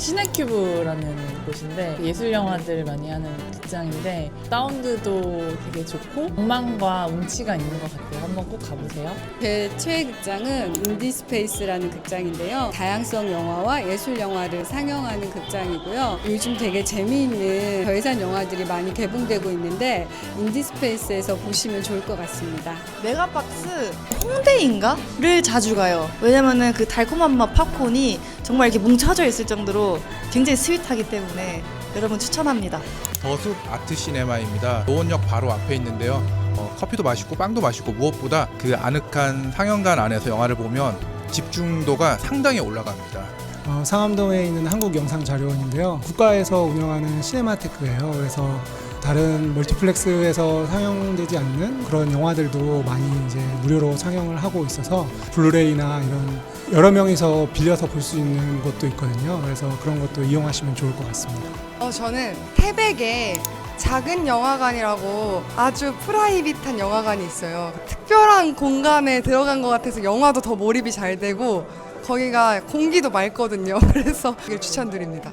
시네큐브라는 곳인데 예술 영화들 많이 하는 극장인데 사운드도 되게 좋고 공망과 운치가 있는 것 같아요. 한번 꼭 가보세요. 제 최애 극장은 인디스페이스라는 극장인데요. 다양성 영화와 예술 영화를 상영하는 극장이고요. 요즘 되게 재미있는 저예산 영화들이 많이 개봉되고 있는데 인디스페이스에서 보시면 좋을 것 같습니다. 메가박스 홍대인가?를 자주 가요. 왜냐면은 그 달콤한 맛 팝콘이 정말 이렇게 뭉쳐져 있을 정도로 굉장히 스윗하기 때문에 여러분 추천합니다. 더숲 아트 시네마입니다. 노원역 바로 앞에 있는데요. 어, 커피도 맛있고 빵도 맛있고 무엇보다 그 아늑한 상영관 안에서 영화를 보면 집중도가 상당히 올라갑니다. 어, 상암동에 있는 한국영상자료원인데요. 국가에서 운영하는 시네마테크예요. 그래서 다른 멀티플렉스에서 상영되지 않는 그런 영화들도 많이 이제 무료로 상영을 하고 있어서 블루레이나 이런 여러 명이서 빌려서 볼 수 있는 곳도 있거든요. 그래서 그런 것도 이용하시면 좋을 것 같습니다. 어, 저는 태백에 작은 영화관이라고 아주 프라이빗한 영화관이 있어요. 특별한 공간에 들어간 것 같아서 영화도 더 몰입이 잘 되고 거기가 공기도 맑거든요. 그래서 추천드립니다.